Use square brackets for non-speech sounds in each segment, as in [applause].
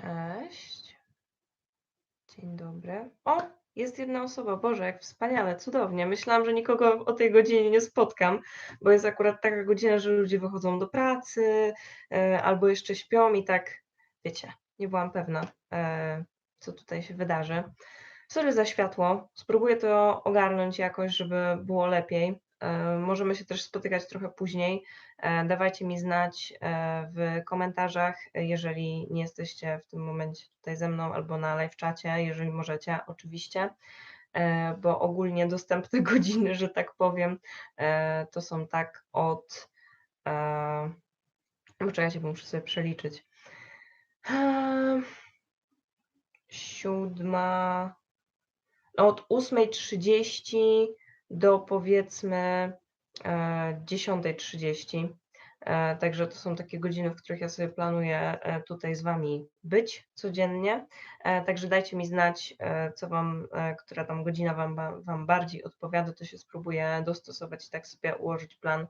Cześć. Dzień dobry. O, jest jedna osoba. Boże, jak wspaniale, cudownie. Myślałam, że nikogo o tej godzinie nie spotkam, bo jest akurat taka godzina, że ludzie wychodzą do pracy e, albo jeszcze śpią i tak, wiecie, nie byłam pewna, e, co tutaj się wydarzy. Sorry za światło. Spróbuję to ogarnąć jakoś, żeby było lepiej. E, Możemy się też spotykać trochę później. E, Dawajcie mi znać e, w komentarzach, jeżeli nie jesteście w tym momencie tutaj ze mną albo na live czacie, jeżeli możecie, oczywiście, bo ogólnie dostępne [laughs] godziny, że tak powiem, to są tak od. Poczekajcie, bo muszę sobie przeliczyć. Siódma. no Od 8.30 do powiedzmy e, 10.30. E, Także to są takie godziny, w których ja sobie planuję e, tutaj z Wami być codziennie. E, Także dajcie mi znać, e, co Wam, e, która tam godzina Wam, wam bardziej odpowiada, to się spróbuję dostosować i tak sobie ułożyć plan,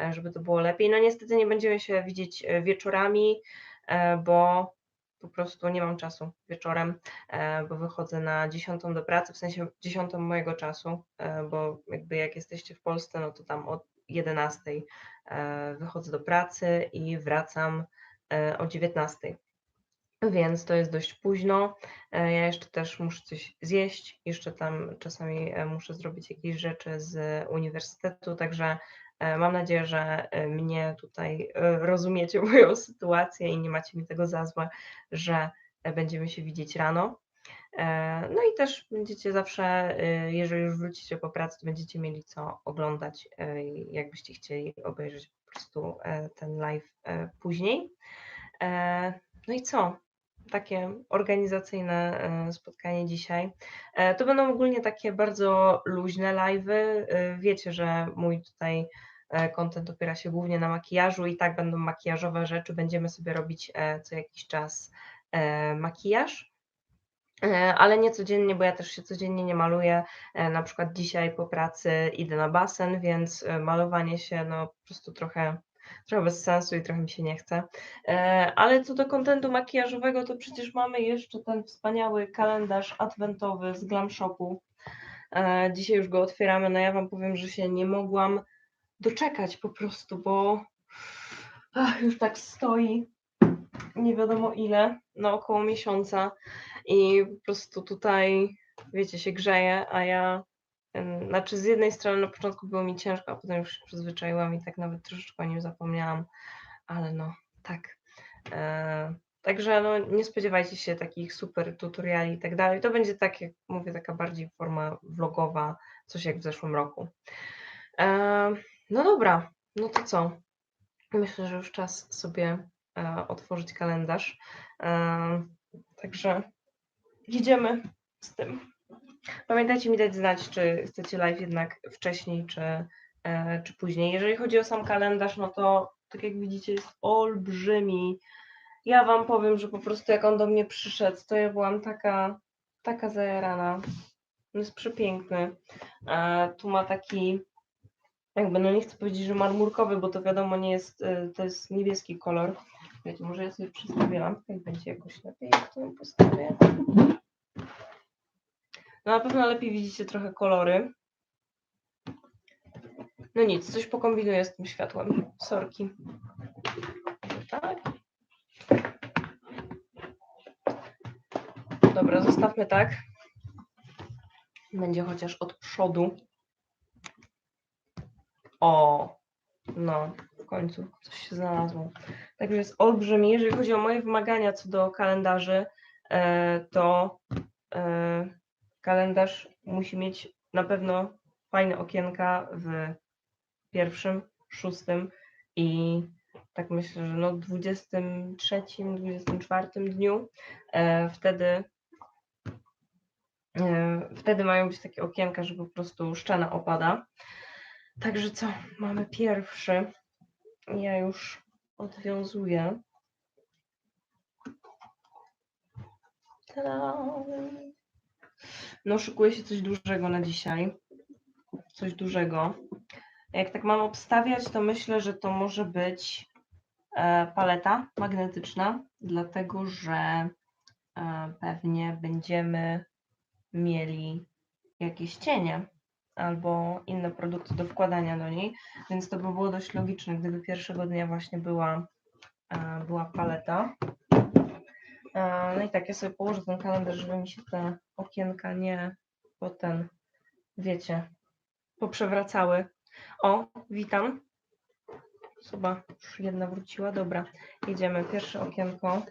e, żeby to było lepiej. No niestety nie będziemy się widzieć e, wieczorami, e, bo po prostu nie mam czasu wieczorem, e, bo wychodzę na 10 do pracy, w sensie 10 mojego czasu, e, bo jakby jak jesteście w Polsce, no to tam od 11 e, wychodzę do pracy i wracam o 19. Więc to jest dość późno. Ja jeszcze też muszę coś zjeść, jeszcze tam czasami muszę zrobić jakieś rzeczy z uniwersytetu, także mam nadzieję, że e, mnie tutaj e, rozumiecie [laughs] moją sytuację i nie macie mi tego za złe, że e, będziemy się widzieć rano. E, No i też będziecie zawsze, e, jeżeli już wrócicie po pracy, to będziecie mieli co oglądać, e, jakbyście chcieli obejrzeć po prostu e, ten live e, później. E, No i co? Takie organizacyjne e, spotkanie dzisiaj. E, To będą ogólnie takie bardzo luźne live'y. E, Wiecie, że mój tutaj e, content opiera się głównie na makijażu i tak będą makijażowe rzeczy. Będziemy sobie robić e, co jakiś czas e, makijaż. E, Ale nie codziennie, bo ja też się codziennie nie maluję. E, Na przykład dzisiaj po pracy idę na basen, więc e, malowanie się no po prostu trochę, trochę bez sensu i trochę mi się nie chce. E, Ale co do kontentu makijażowego, to przecież mamy jeszcze ten wspaniały kalendarz adwentowy z Glam Shopu. E, Dzisiaj już go otwieramy. No ja Wam powiem, że się nie mogłam doczekać po prostu, bo ach, już tak stoi nie wiadomo ile, na około miesiąca i po prostu tutaj, wiecie, się grzeje, a ja, znaczy z jednej strony na początku było mi ciężko, a potem już się przyzwyczaiłam i tak nawet troszeczkę o nim zapomniałam, ale no, tak. E, Także no, nie spodziewajcie się takich super tutoriali i tak dalej. To będzie tak, jak mówię, taka bardziej forma vlogowa, coś jak w zeszłym roku. E, No dobra, no to co? Myślę, że już czas sobie e, otworzyć kalendarz. E, Także jedziemy z tym. Pamiętajcie mi dać znać, czy chcecie live jednak wcześniej, czy, e, czy później. Jeżeli chodzi o sam kalendarz, no to tak jak widzicie jest olbrzymi. Ja Wam powiem, że po prostu jak on do mnie przyszedł, to ja byłam taka, taka zajarana. On jest przepiękny. E, Tu ma taki jakby, no nie chcę powiedzieć, że marmurkowy, bo to wiadomo nie jest, y, to jest niebieski kolor. Wiecie, może ja sobie przystawię lampkę i będzie jakoś lepiej, jak to ją postawię. No na pewno lepiej widzicie trochę kolory. No nic, coś pokombinuję z tym światłem. Sorki. Tak. Dobra, zostawmy tak. Będzie chociaż od przodu. O, no, w końcu coś się znalazło. Także jest olbrzymi. Jeżeli chodzi o moje wymagania co do kalendarzy, e, to e, kalendarz musi mieć na pewno fajne okienka w pierwszym, szóstym i tak myślę, że no 23, 24 dniu. E, Wtedy wtedy mają być takie okienka, że po prostu szczena opada. Także co, mamy pierwszy. Ja już odwiązuję. No, szykuje się coś dużego na dzisiaj. Coś dużego. Jak tak mam obstawiać, to myślę, że to może być e, paleta magnetyczna, dlatego że e, pewnie będziemy mieli jakieś cienie albo inne produkty do wkładania do niej, więc to by było dość logiczne, gdyby pierwszego dnia właśnie była, e, była paleta. E, No i tak, ja sobie położę ten kalendarz, żeby mi się te okienka nie potem, wiecie, poprzewracały. O, witam. Osoba już jedna wróciła. Dobra, jedziemy. Pierwsze okienko.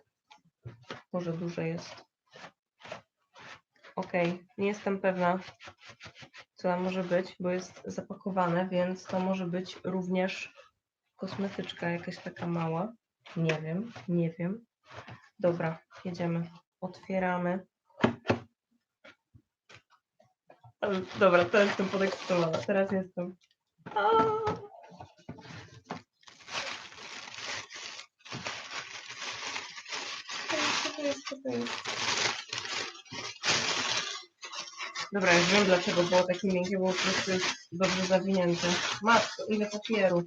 Może duże jest. Ok, nie jestem pewna, tam może być, bo jest zapakowane, więc to może być również kosmetyczka jakaś taka mała. Nie wiem, nie wiem. Dobra, jedziemy. Otwieramy. Ale Dobra, teraz jestem podekscytowana. Teraz jestem. Aaa. Co to jest? Co to jest? Dobra, już wiem dlaczego było takie miękkie, bo po prostu jest dobrze zawinięte. Matko, ile papieru.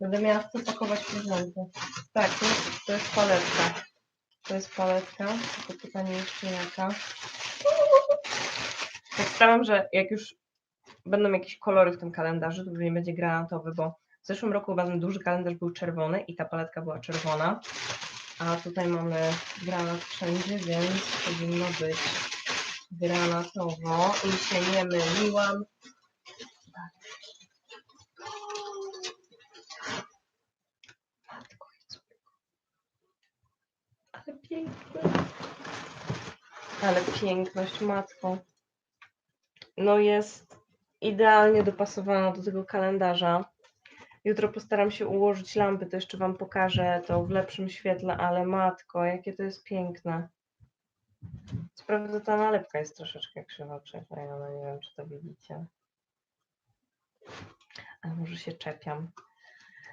Będę miała co pakować prezenty. Tak, to jest, to jest paletka. To jest paletka, tylko pytanie jeszcze jaka. Tak staram, że jak już będą jakieś kolory w tym kalendarzu, to nie będzie granatowy, bo w zeszłym roku chyba ten duży kalendarz był czerwony i ta paletka była czerwona. A tutaj mamy granat wszędzie, więc powinno być granatowo i się nie myliłam. Ale piękne. Ale piękność, matko. No jest idealnie dopasowana do tego kalendarza. Jutro postaram się ułożyć lampy, to jeszcze Wam pokażę to w lepszym świetle, ale matko, jakie to jest piękne. Co prawda ta nalepka jest troszeczkę krzywa przeklejona, nie wiem czy to widzicie. Ale może się czepiam.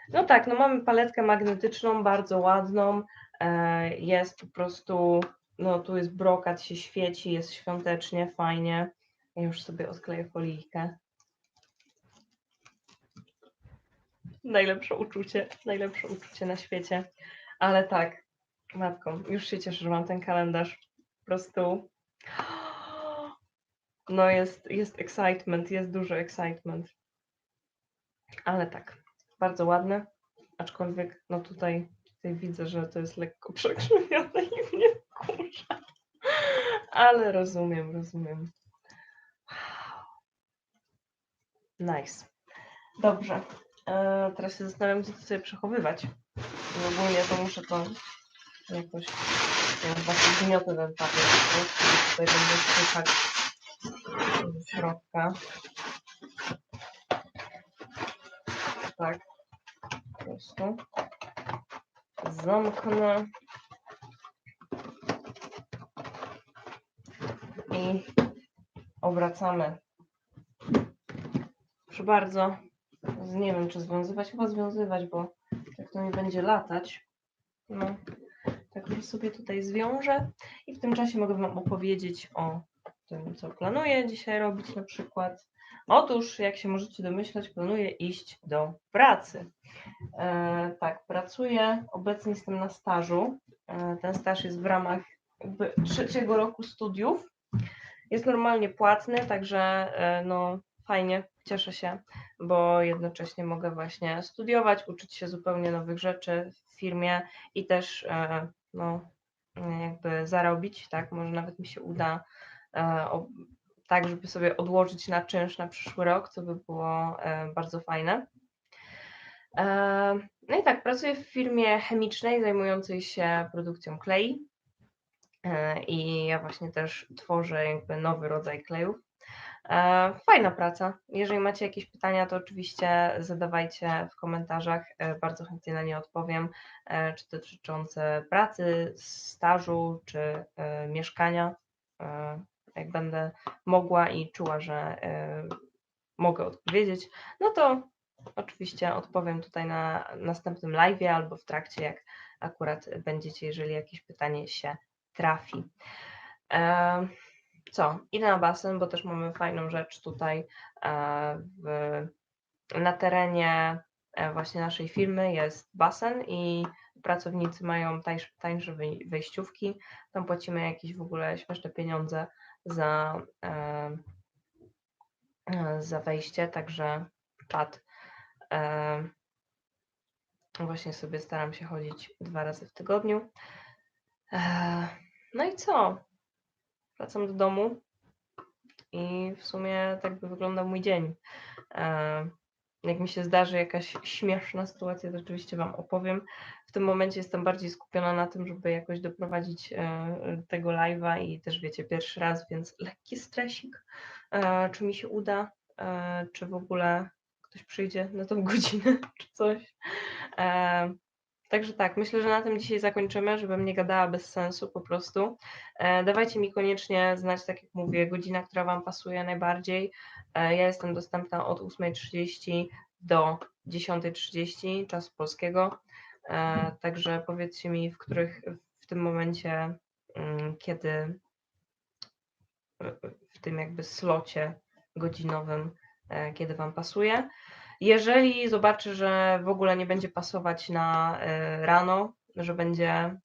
No tak, no mamy paletkę magnetyczną, bardzo ładną. E, Jest po prostu, no tu jest brokat, się świeci, jest świątecznie, fajnie. Ja już sobie odkleję folijkę. Najlepsze uczucie, najlepsze uczucie na świecie. Ale tak, matko, już się cieszę, że mam ten kalendarz. Prostu. No jest, jest excitement, jest duży excitement. Ale tak, bardzo ładne. Aczkolwiek, no tutaj, tutaj widzę, że to jest lekko [laughs] przekrzywione i mnie wkurza. Ale rozumiem, rozumiem. Nice. Dobrze. E, teraz się zastanawiam, gdzie to sobie przechowywać. I ogólnie to muszę to jakoś ja właśnie papier. po prostu. Tutaj będę wpychać do środka. Tak. Po prostu. Zamknę. I obracamy. Proszę bardzo. Nie wiem, czy związywać. Chyba związywać, bo tak to mi będzie latać. No. Także sobie tutaj zwiążę i w tym czasie mogę Wam opowiedzieć o tym, co planuję dzisiaj robić na przykład. Otóż, jak się możecie domyślać, planuję iść do pracy. E, tak, pracuję, obecnie jestem na stażu. E, ten staż jest w ramach trzeciego roku studiów. Jest normalnie płatny, także e, no fajnie, cieszę się, bo jednocześnie mogę właśnie studiować, uczyć się zupełnie nowych rzeczy w firmie i też e, no, jakby zarobić, tak, może nawet mi się uda e, o, tak, żeby sobie odłożyć na czynsz na przyszły rok, co by było e, bardzo fajne. E, No i tak, pracuję w firmie chemicznej zajmującej się produkcją klei e, i ja właśnie też tworzę jakby nowy rodzaj klejów. E, Fajna praca. Jeżeli macie jakieś pytania, to oczywiście zadawajcie w komentarzach. e, Bardzo chętnie na nie odpowiem, e, czy dotyczące pracy, stażu, czy mieszkania. Jak będę mogła i czuła, że mogę odpowiedzieć, no to oczywiście odpowiem tutaj na następnym live albo w trakcie, jak akurat będziecie, jeżeli jakieś pytanie się trafi. Co? Idę na basen, bo też mamy fajną rzecz tutaj e, w, na terenie e, właśnie naszej firmy jest basen i pracownicy mają tańsze, tańsze wej- wejściówki, tam płacimy jakieś w ogóle śmieszne pieniądze za, e, za wejście, także. E, właśnie sobie staram się chodzić dwa razy w tygodniu. No i co? Wracam do domu i w sumie tak by wyglądał mój dzień. E, jak mi się zdarzy jakaś śmieszna sytuacja, to oczywiście Wam opowiem. W tym momencie jestem bardziej skupiona na tym, żeby jakoś doprowadzić e, tego live'a i też wiecie, pierwszy raz, więc lekki stresik. E, czy mi się uda, czy w ogóle ktoś przyjdzie na tą godzinę, [laughs] czy coś. Także tak, myślę, że na tym dzisiaj zakończymy, żebym nie gadała bez sensu po prostu. E, dawajcie mi koniecznie znać, tak jak mówię, godzina, która Wam pasuje najbardziej. E, ja jestem dostępna od 8.30 do 10.30 czasu polskiego. E, także powiedzcie mi, w których w tym momencie, mm, kiedy w tym jakby slocie godzinowym, e, kiedy Wam pasuje. Jeżeli zobaczę, że w ogóle nie będzie pasować na e, rano, że będzie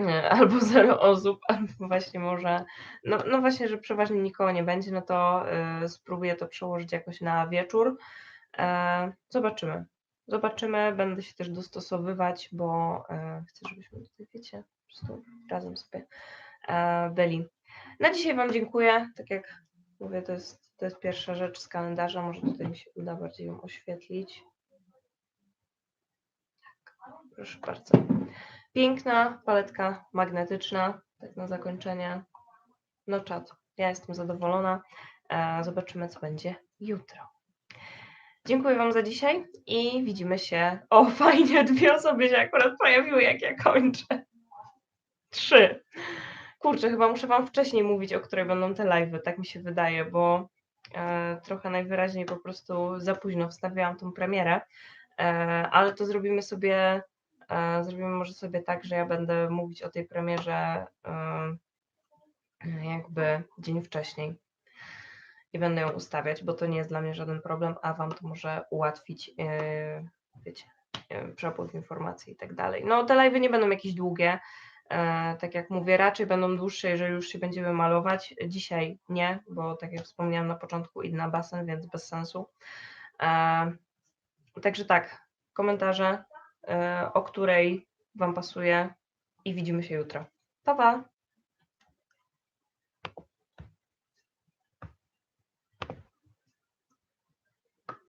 e, [laughs] albo zero osób, [laughs] albo właśnie może, no, no właśnie, że przeważnie nikogo nie będzie, no to e, spróbuję to przełożyć jakoś na wieczór. Zobaczymy. Zobaczymy, będę się też dostosowywać, bo chcę, żebyśmy tutaj, wiecie, razem sobie byli. Na dzisiaj Wam dziękuję. Tak jak mówię, to jest, to jest pierwsza rzecz z kalendarza. Może tutaj mi się uda bardziej ją oświetlić. Tak, proszę bardzo. Piękna paletka magnetyczna. Tak na zakończenie. No czat. Ja jestem zadowolona. E, Zobaczymy, co będzie jutro. Dziękuję Wam za dzisiaj i widzimy się. O, [laughs] fajnie, dwie osoby się akurat pojawiły, jak ja kończę. Trzy. Kurczę, chyba muszę Wam wcześniej mówić, o której będą te live'y, tak mi się wydaje, bo trochę najwyraźniej po prostu za późno wstawiałam tą premierę, e, ale to zrobimy sobie, e, zrobimy może sobie tak, że ja będę mówić o tej premierze e, jakby dzień wcześniej i będę ją ustawiać, bo to nie jest dla mnie żaden problem, a Wam to może ułatwić, e, wiecie, e, przepływ informacji i tak dalej. No te live'y nie będą jakieś długie, E, tak jak mówię, raczej będą dłuższe, jeżeli już się będziemy malować. Dzisiaj nie, bo tak jak wspomniałam na początku, idę na basen, więc bez sensu. E, także tak, komentarze, e, o której Wam pasuje i widzimy się jutro. Pa, pa!